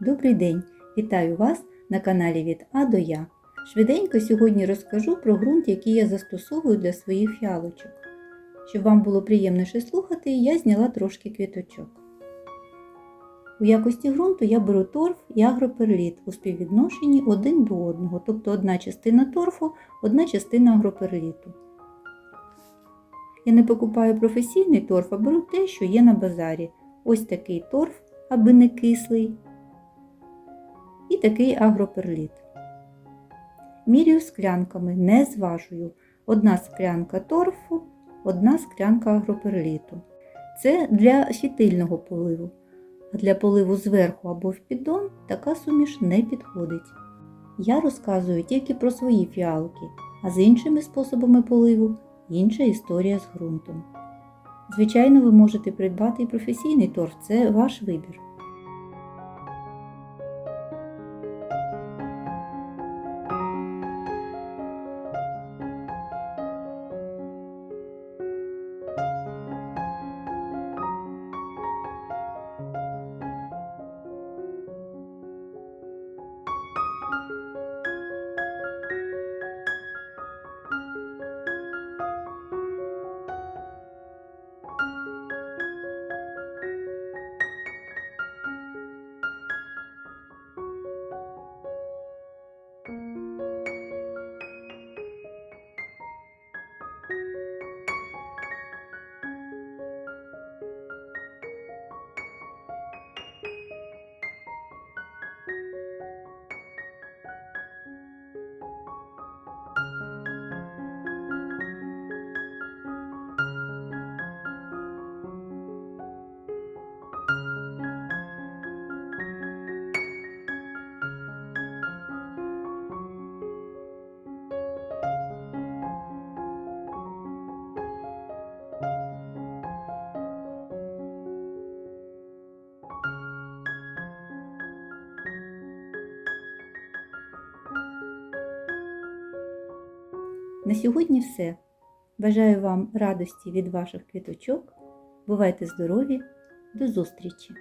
Добрий день! Вітаю вас на каналі від А до Я. Швиденько сьогодні розкажу про ґрунт, який я застосовую для своїх фіалочок. Щоб вам було приємніше слухати, я зняла трошки квіточок. У якості ґрунту я беру торф і агроперліт у співвідношенні один до одного, тобто одна частина торфу, одна частина агроперліту. Я не покупаю професійний торф, а беру те, що є на базарі. Ось такий торф, аби не кислий, і такий агроперліт. Міряю склянками, не зважую. Одна склянка торфу, одна склянка агроперліту. Це для фітильного поливу. А для поливу зверху або в піддон така суміш не підходить. Я розказую тільки про свої фіалки, а з іншими способами поливу інша історія з ґрунтом. Звичайно, ви можете придбати і професійний торф, це ваш вибір. На сьогодні все. Бажаю вам радості від ваших квіточок. Бувайте здорові! До зустрічі!